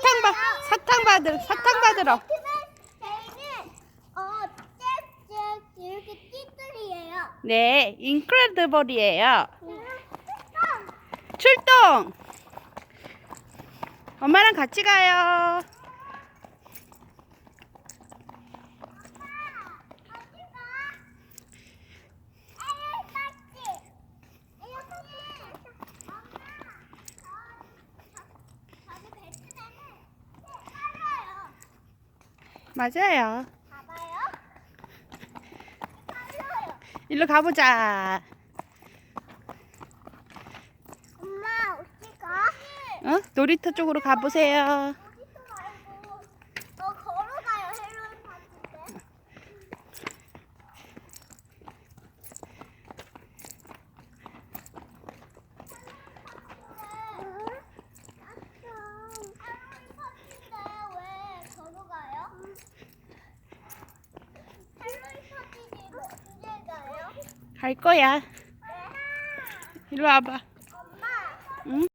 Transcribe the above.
사탕 받 사탕 받으러 사탕 받으러. 어, 짹짹 이렇게 띠들이에요. 네, 인크레디블이에요. 음. 출동. 엄마랑 같이 가요. 맞아요. 일로 가보자. 엄마 어디 가? 어? 놀이터 쪽으로 가보세요. 갈 거야. 일로 와봐. 응?